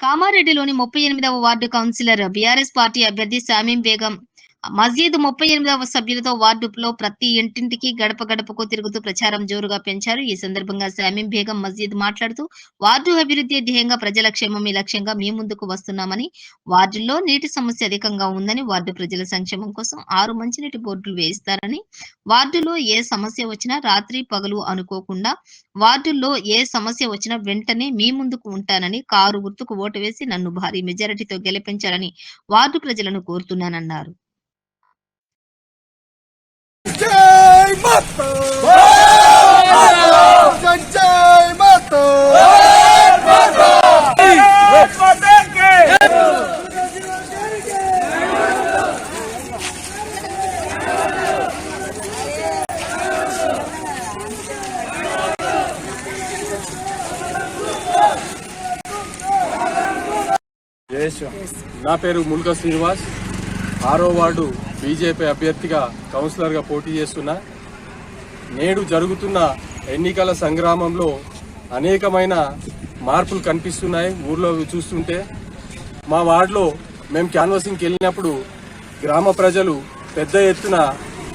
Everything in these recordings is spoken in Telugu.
కామారెడ్డిలోని ముప్పై ఎనిమిదవ వార్డు కౌన్సిలర్ బీఆర్ఎస్ పార్టీ అభ్యర్థి శామీం బేగం మస్జిద్ ముప్పై ఎనిమిదవ సభ్యులతో వార్డులో ప్రతి ఇంటింటికి గడప గడపకు తిరుగుతూ ప్రచారం జోరుగా పెంచారు. ఈ సందర్భంగా శామీం బేగం మస్జిద్ మాట్లాడుతూ వార్డు అభివృద్ధి ధ్యేయంగా ప్రజల క్షేమమే లక్ష్యంగా మీ ముందుకు వస్తున్నామని వార్డుల్లో నీటి సమస్య అధికంగా ఉందని వార్డు ప్రజల సంక్షేమం కోసం ఆరు మంచినీటి బోర్డులు వేయిస్తారని వార్డులో ఏ సమస్య వచ్చినా రాత్రి పగలు అనుకోకుండా వార్డుల్లో ఏ సమస్య వచ్చినా వెంటనే మీ ముందుకు ఉంటానని కారు గుర్తుకు ఓటు వేసి నన్ను భారీ మెజారిటీతో గెలిపించాలని వార్డు ప్రజలను కోరుతున్నానన్నారు. మాతా జై జై నా పేరు ముల్క శ్రీనివాస్. ఆరో వార్డు బీజేపీ అభ్యర్థిగా కౌన్సిలర్గా పోటీ చేస్తున్నా. నేడు జరుగుతున్న ఎన్నికల సంగ్రామంలో అనేకమైన మార్పులు కనిపిస్తున్నాయి. ఊర్లో చూస్తుంటే మా వార్డులో మేము క్యాన్వాసింగ్కి వెళ్ళినప్పుడు గ్రామ ప్రజలు పెద్ద ఎత్తున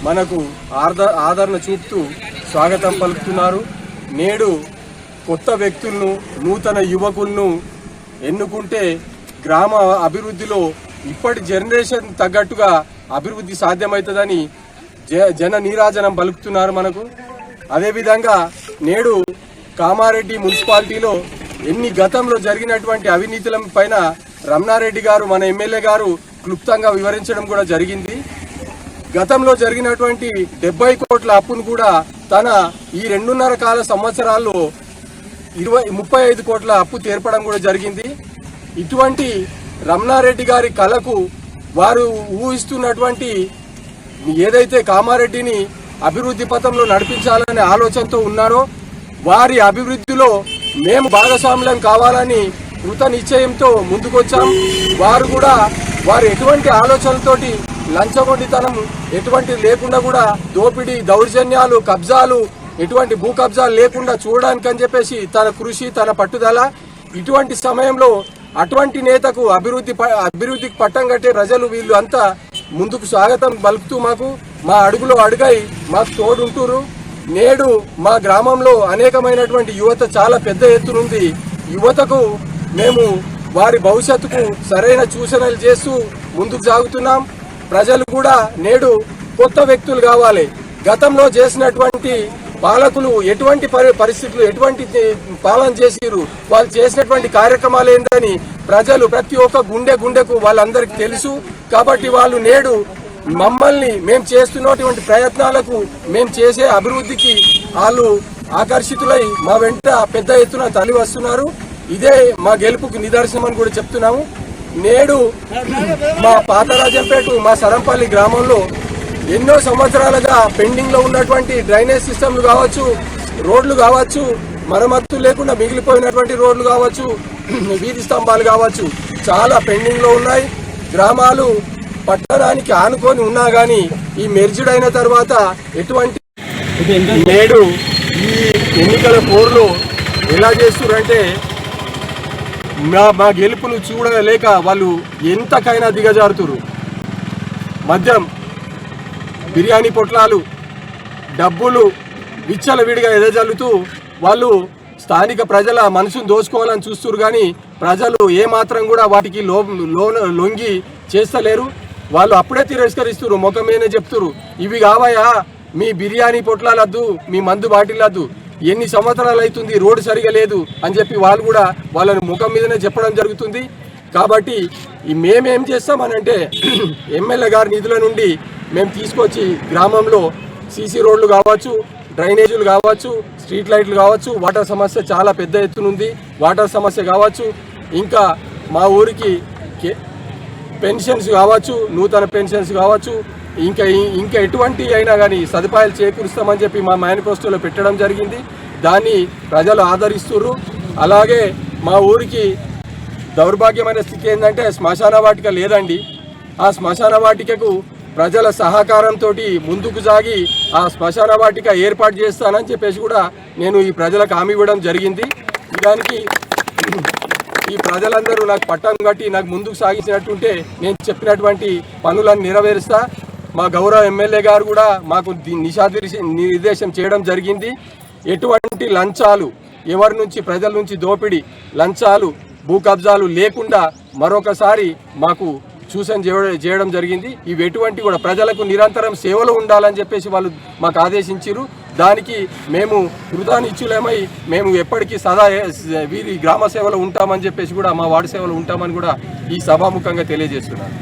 మనకు ఆదర ఆదరణ చూపుతూ స్వాగతం పలుకుతున్నారు. నేడు కొత్త వ్యక్తులను నూతన యువకులను ఎన్నుకుంటే గ్రామ అభివృద్ధిలో ఇప్పటి జనరేషన్ తగ్గట్టుగా అభివృద్ధి సాధ్యమవుతుందని జన నీరాజనం పలుకుతున్నారు మనకు. అదేవిధంగా నేడు కామారెడ్డి మున్సిపాలిటీలో ఎన్ని గతంలో జరిగినటువంటి అవినీతుల పైన రమణారెడ్డి గారు మన ఎమ్మెల్యే గారు క్లుప్తంగా వివరించడం కూడా జరిగింది. గతంలో జరిగినటువంటి డెబ్బై కోట్ల అప్పును కూడా తన ఈ రెండున్నర కాల సంవత్సరాల్లో ఇరవై ముప్పై ఐదు కోట్ల అప్పు తీర్పడం కూడా జరిగింది. ఇటువంటి రమణారెడ్డి గారి కళకు వారు ఊహిస్తున్నటువంటి ఏదైతే కామారెడ్డిని అభివృద్ధి పథంలో నడిపించాలనే ఆలోచనతో ఉన్నారో వారి అభివృద్ధిలో మేము భాగస్వామ్యం కావాలని కృత నిశ్చయంతో ముందుకొచ్చాం. వారు కూడా వారు ఎటువంటి ఆలోచనలతోటి లంచగొండితనం ఎటువంటి లేకుండా కూడా దోపిడీ దౌర్జన్యాలు కబ్జాలు ఎటువంటి భూ కబ్జాలు లేకుండా చూడడానికి అని చెప్పేసి తన కృషి తన పట్టుదల ఇటువంటి సమయంలో అటువంటి నేతకు అభివృద్ధి ప- అభివృద్ధికి పట్టం కట్టే ప్రజలు వీళ్ళు అంతా ముందుకు స్వాగతం పలుకుతూ మాకు మా అడుగులో అడుగై మాకు తోడుంటూరు. నేడు మా గ్రామంలో అనేకమైనటువంటి యువత చాలా పెద్ద ఎత్తునుంది యువతకు మేము వారి భవిష్యత్తుకు సరైన సూచనలు చేస్తూ ముందుకు సాగుతున్నాం. ప్రజలు కూడా నేడు కొత్త వ్యక్తులు కావాలి. గతంలో చేసినటువంటి పాలకులు ఎటువంటి పరి- పరిస్థితులు ఎటువంటి పాలన చేసిరు వాళ్ళు చేసినటువంటి కార్యక్రమాలు ఏందని ప్రజలు ప్రతి ఒక్క గుండె గుండెకు వాళ్ళందరికీ తెలుసు. కాబట్టి వాళ్ళు నేడు మమ్మల్ని మేము చేస్తున్నటువంటి ప్రయత్నాలకు మేము చేసే అభివృద్ధికి వాళ్ళు ఆకర్షితులై మా వెంట పెద్ద ఎత్తున తల్లి వస్తున్నారు. ఇదే మా గెలుపుకు నిదర్శనం అని కూడా చెప్తున్నాము. నేడు మా పాతరాజంపేట మా సరంపల్లి గ్రామంలో ఎన్నో సంవత్సరాలుగా పెండింగ్లో ఉన్నటువంటి డ్రైనేజ్ సిస్టమ్లు కావచ్చు రోడ్లు కావచ్చు మరమ్మత్తు లేకుండా మిగిలిపోయినటువంటి రోడ్లు కావచ్చు వీధి స్తంభాలు కావచ్చు చాలా పెండింగ్లో ఉన్నాయి. గ్రామాలు పట్టణానికి ఆనుకొని ఉన్నా గానీ ఈ మెర్జ్డ్ అయిన తర్వాత ఎటువంటి నేడు ఈ ఎన్నికల పోరులో ఎలా చేస్తున్నారంటే మా మా గెలుపును చూడలేక వాళ్ళు ఎంతకైనా దిగజారుతురు మద్యం బిర్యానీ పొట్లాలు డబ్బులు విచ్చలవిడిగా ఎదజల్లుతూ వాళ్ళు స్థానిక ప్రజల మనసును దోచుకోవాలని చూస్తున్నారు కానీ ప్రజలు ఏమాత్రం కూడా వాటికి లో లోన లొంగి చేస్తలేరు. వాళ్ళు అప్పుడే తిరస్కరిస్తున్నారు ముఖం మీదనే చెప్తున్నారు. ఇవి కావయా? మీ బిర్యానీ పొట్లాలద్దు మీ మందు బాటిలద్దు ఎన్ని సంవత్సరాలు అవుతుంది రోడ్డు సరిగా లేదు అని చెప్పి వాళ్ళు కూడా వాళ్ళని ముఖం మీదనే చెప్పడం జరుగుతుంది. కాబట్టి మేమేం చేస్తామనంటే ఎమ్మెల్యే గారి నిధుల నుండి మేము తీసుకొచ్చి గ్రామంలో సీసీ రోడ్లు కావచ్చు డ్రైనేజీలు కావచ్చు స్ట్రీట్ లైట్లు కావచ్చు వాటర్ సమస్య చాలా పెద్ద ఎత్తునుంది వాటర్ సమస్య కావచ్చు ఇంకా మా ఊరికి పెన్షన్స్ కావచ్చు నూతన పెన్షన్స్ కావచ్చు ఇంకా ఇంకా ఎటువంటి అయినా కానీ సదుపాయాలు చేకూరుస్తామని చెప్పి మా మేనిఫెస్టోలో పెట్టడం జరిగింది. దాన్ని ప్రజలు ఆదరిస్తున్నారు అలాగే మా ఊరికి దౌర్భాగ్యమైన స్థితి ఏంటంటే శ్మశాన వాటిక లేదండి. ఆ శ్మశాన వాటికకు ప్రజల సహకారంతో ముందుకు సాగి ఆ శ్మశాన వాటిక ఏర్పాటు చేస్తానని చెప్పేసి కూడా నేను ఈ ప్రజలకు హామీ ఇవ్వడం జరిగింది. దానికి ఈ ప్రజలందరూ నాకు పట్టం కట్టి నాకు ముందుకు సాగించినట్టుంటే నేను చెప్పినటువంటి పనులను నెరవేరుస్తా. మా గౌరవ ఎమ్మెల్యే గారు కూడా మాకు దీ- నిర్దేశం చేయడం జరిగింది. ఎటువంటి లంచాలు ఎవరి నుంచి ప్రజల నుంచి దోపిడీ లంచాలు భూ కబ్జాలు లేకుండా మరొకసారి మాకు సూచన చేయడం చేయడం జరిగింది. ఇవి ఎటువంటి కూడా ప్రజలకు నిరంతరం సేవలు ఉండాలని చెప్పేసి వాళ్ళు మాకు ఆదేశించారు దానికి మేము కృతానిచ్చులేమై మేము ఎప్పటికీ సదా వీరి గ్రామ సేవలో ఉంటామని చెప్పేసి కూడా మా వార్డు సేవలో ఉంటామని కూడా ఈ సభాముఖంగా తెలియజేస్తున్నాను.